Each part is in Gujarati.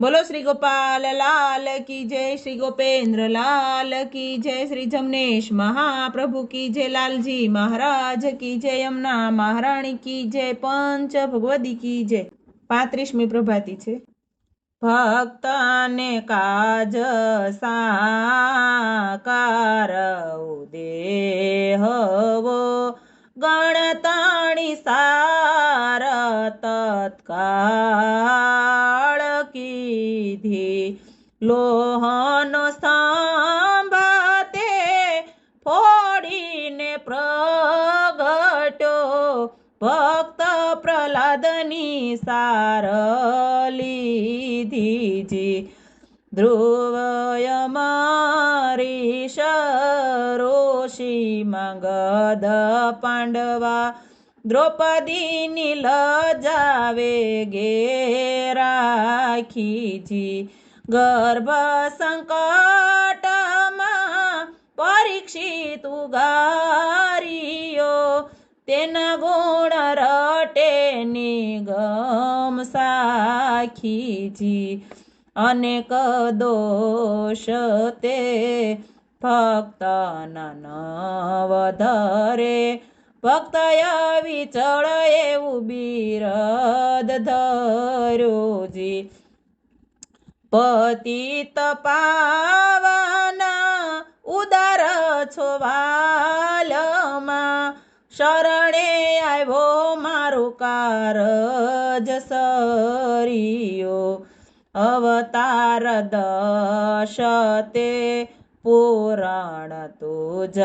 બોલો શ્રી ગોપાલ લાલ કી જય શ્રી ગોપેન્દ્ર લાલ કી જય શ્રી જમનેશ મહાપ્રભુ કી જય લાલજી મહારાજ કી જય યમુના મહારાણી કી જય પંચ ભગવદી કી જય. પાંત્રીસમી પ્રભાતી છે. ભક્તને કાજ સાકાર દેહવો ગણતાણી સાર તત્કાળ કીધી લોહનો સાંભાતે ફોડીને પ્રગટો ભક્ત પ્રહલાદની સાર લીધીજી ધ્રુવય મારી શરોષી મગધ પાંડવા દ્રૌપદીની લજાવે ઘેરાખીજી ગર્ભ સંકટમાં પરીક્ષિત ઉગારીયો. તેના ગુણ રટે નિગમ સાખીજી અનેક દોષ તે ભક્ત નવધરે ભક્ત વિચળ એવું બિરદ ધરોજી. પતિત તપાવાના ઉદાર છો વાલમાં શરણે આવ્યો મારું કારજ સરિયો. અવતાર દશતે પુરાણ તુજ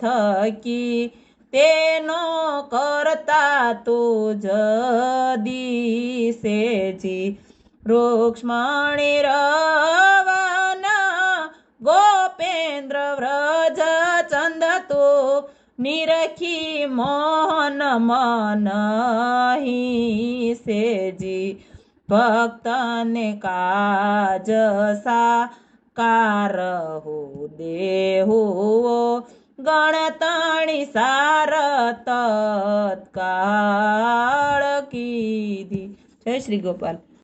થકી તેનો કરતા તું તુજ જી. રૂક્ષ્મણી રવાના ગોપેન્દ્ર વ્રજ ચંદ તો નિરખી મોહન મન સેજી. ભક્તને કાજ સાકાર હો દેહુઓ ગણતાણી સાર તત્કાળ કીધી. જય શ્રી ગોપાલ.